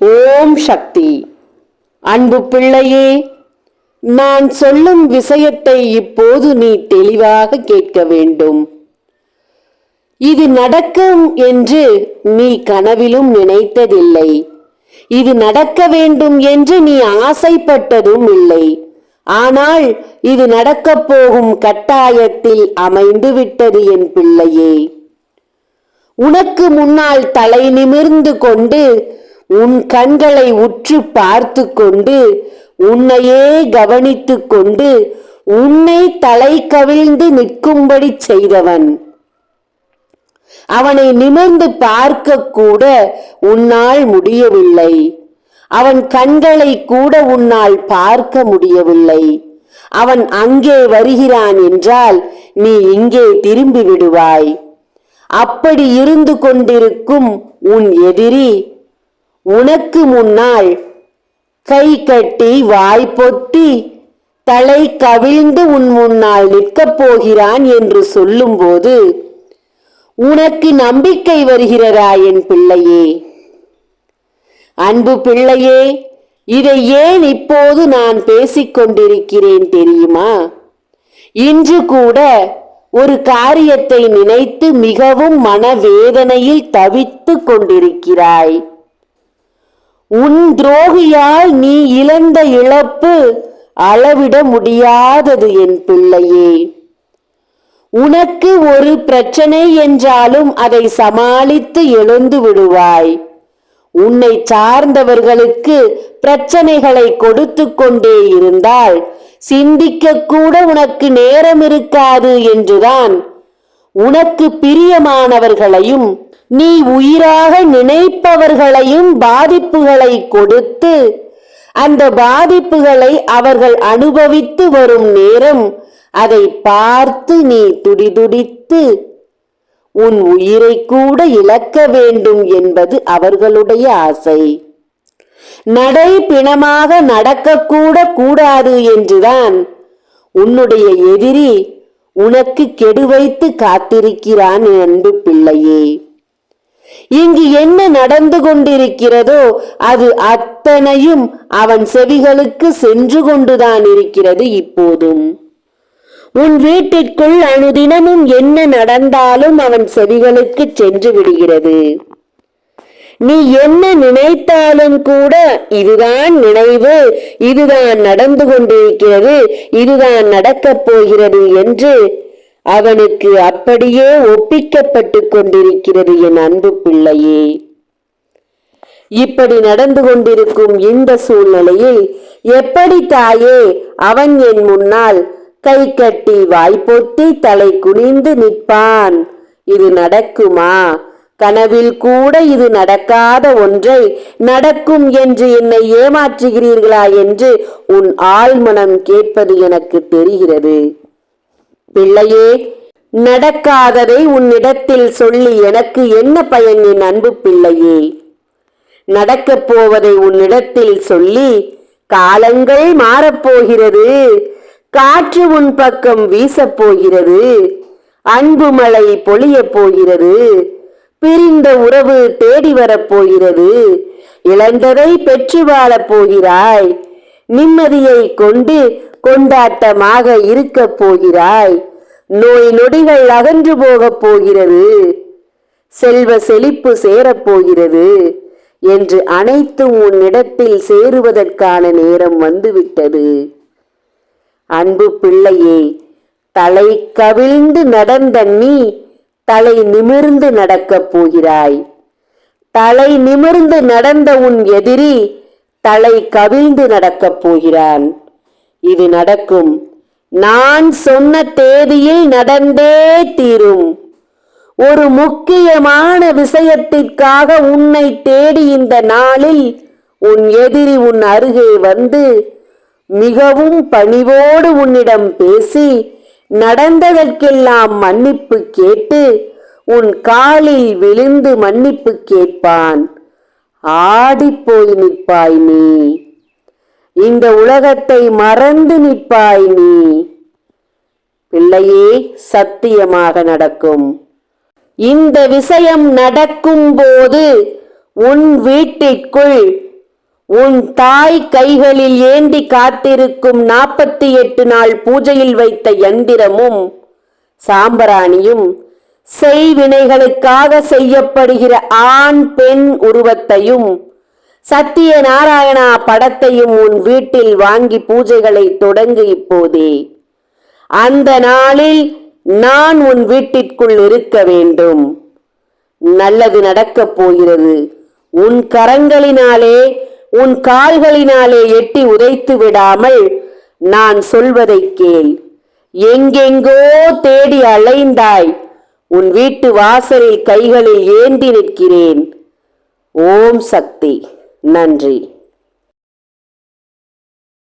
ஓம் சக்தி. அன்பு பிள்ளையே நான் சொல்லும் விஷயத்தை இப்போது நீ தெளிவாக கேட்க வேண்டும். இது நடக்கும் என்று நீ கனவிலும் நினைத்ததில்லை. இது நடக்க வேண்டும் என்று நீ ஆசைப்பட்டதும் இல்லை. ஆனால் இது நடக்கப் போகும் கட்டாயத்தில் அமைந்து விட்டது என் பிள்ளையே. உனக்கு முன்னால் தலை நிமிர்ந்து கொண்டு உன் கண்களை உற்று பார்த்து கொண்டு உன்னையே கவனித்து கொண்டு உன்னை தலை கவிழ்ந்து நிற்கும்படி செய்தவன். அவனை நிமிர்ந்து பார்க்க கூட உன்னால் முடியவில்லை. அவன் கண்களை கூட உன்னால் பார்க்க முடியவில்லை. அவன் அங்கே வருகிறான் என்றால் நீ இங்கே திரும்பி விடுவாய். அப்படி இருந்து கொண்டிருக்கும் உன் எதிரி உனக்கு முன்னால் கை கட்டி வாய் பொத்தி தலை கவிழ்ந்து உன் முன்னால் நிற்கப் போகிறான் என்று சொல்லும்போது உனக்கு நம்பிக்கை வருகிறதா என் பிள்ளையே? அன்பு பிள்ளையே இதை ஏன் இப்போது நான் பேசிக் கொண்டிருக்கிறேன் தெரியுமா? இன்று கூட ஒரு காரியத்தை நினைத்து மிகவும் மனவேதனையில் தவித்துக் கொண்டிருக்கிறாய். உன் துரோகியால் நீ இழந்த இழப்பு அளவிட முடியாதது என் பிள்ளையே. உனக்கு ஒரு பிரச்சனை என்றாலும் அதை சமாளித்து எழுந்து விடுவாய். உன்னை சார்ந்தவர்களுக்கு பிரச்சனைகளை கொடுத்து கொண்டே இருந்தால் சிந்திக்க கூட உனக்கு நேரம் இருக்காது என்றுதான் உனக்கு பிரியமானவர்களையும் நீ உயிராக நினைப்பவர்களையும் பாதிப்புகளை கொடுத்து அந்த பாதிப்புகளை அவர்கள் அனுபவித்து வரும் நேரம் அதை பார்த்து நீ துடிதுடித்து உன் உயிரை கூட இழக்க வேண்டும் என்பது அவர்களுடைய ஆசை. நடை பிணமாக நடக்கக்கூட கூடாது என்றுதான் உன்னுடைய எதிரி உனக்கு கெடு வைத்து காத்திருக்கிறான் என்று அன்பு பிள்ளையே. இங்கு என்ன நடந்து கொண்டிருக்கிறதோ அது அத்தனையும் அவன் செவிகளுக்கு சென்று கொண்டுதான் இருக்கிறது இப்போதும். உன் வீட்டிற்குள் அனுதினமும் என்ன நடந்தாலும் அவன் செவிகளுக்கு சென்று விடுகிறது. நீ என்ன நினைத்தாலும் கூட இதுதான் நினைவு இதுதான் நடந்து கொண்டிருக்கிறது இதுதான் நடக்கப் போகிறது என்று அவனுக்கு அப்படியே ஒப்பிக்கப்பட்டு கொண்டிருக்கிறது என் அன்பு பிள்ளையே. இப்படி நடந்து கொண்டிருக்கும் இந்த சூழ்நிலையில் எப்படி தாயே அவன் என் முன்னால் கை கட்டி வாய்ப்பொத்தி தலை குனிந்து நிற்பான்? இது நடக்குமா? கனவில் கூட இது நடக்காத ஒன்றை நடக்கும் என்று என்னை ஏமாற்றுகிறீர்களா என்று உன் ஆழ்மனம் கேட்பது எனக்கு தெரிகிறது. பிள்ளையே நடக்காததை உன்னிடத்தில் சொல்லி எனக்கு என்ன பயன் என் அன்பு பிள்ளையே? நடக்கப் போவதை உன்னிடத்தில் சொல்லி காலங்கள் மாறப்போகிறது காற்று உன் பக்கம் வீசப் போகிறது அன்பு மழை பொழியப் போகிறது பிரிந்த உறவு தேடி வரப்போகிறது இழந்ததை பெற்று வாழப் போகிறாய். நிம்மதியை கொண்டு கொண்டாட்டமாக இருக்க போகிறாய். நோய் நொடிகள் அகன்று போகப் போகிறது. செல்வ செழிப்பு சேரப்போகிறது என்று அனைத்தும் உன்னிடத்தில் சேருவதற்கான நேரம் வந்துவிட்டது. அன்பு பிள்ளையே தலை கவிழ்ந்து நடந்த நீ தலை நிமிர்ந்து நடக்கப் போகிறாய். தலை நிமிர்ந்து நடந்த உன் எதிரி தலை கவிழ்ந்து நடக்கப் போகிறான். இது நடக்கும். நான் சொன்ன தேதியில் நடந்தே தீரும். ஒரு முக்கியமான விஷயத்திற்காக உன்னை தேடி இந்த நாளில் உன் எதிரி உன் அருகே வந்து மிகவும் பணிவோடு உன்னிடம் பேசி நடந்ததற்கெல்லாம் மன்னிப்பு கேட்டு உன் காலில் விழுந்து மன்னிப்பு கேட்பான். ஆடிப்போய் நிற்பாய் நீ. இந்த உலகத்தை மறந்து நிற்பாய் நீ. பிள்ளையே சத்தியமாக நடக்கும். இந்த விஷயம் நடக்கும் போது உன் வீட்டிற்குள் உன் தாய் கைகளில் ஏந்தி காத்திருக்கும் நாற்பத்தி எட்டு நாள் பூஜையில் வைத்த யந்திரமும் சாம்பராணியும் செய்வினைகளுக்காக செய்யப்படுகிற ஆண் பெண் உருவத்தையும் சத்திய நாராயணா படத்தையும் உன் வீட்டில் வாங்கி பூஜைகளை தொடங்கு இப்போதே. அந்த நாளில் நான் உன் வீட்டிற்குள் இருக்க வேண்டும். நல்லது நடக்கப் போகிறது. உன் கரங்களினாலே உன் கால்களினாலே எட்டி உதைத்து விடாமல் நான் சொல்வதை கேள். எங்கெங்கோ தேடி அலைந்தாய். உன் வீட்டு வாசலில் கைகளில் ஏந்தி நிற்கிறேன். ஓம் சக்தி. நன்றி.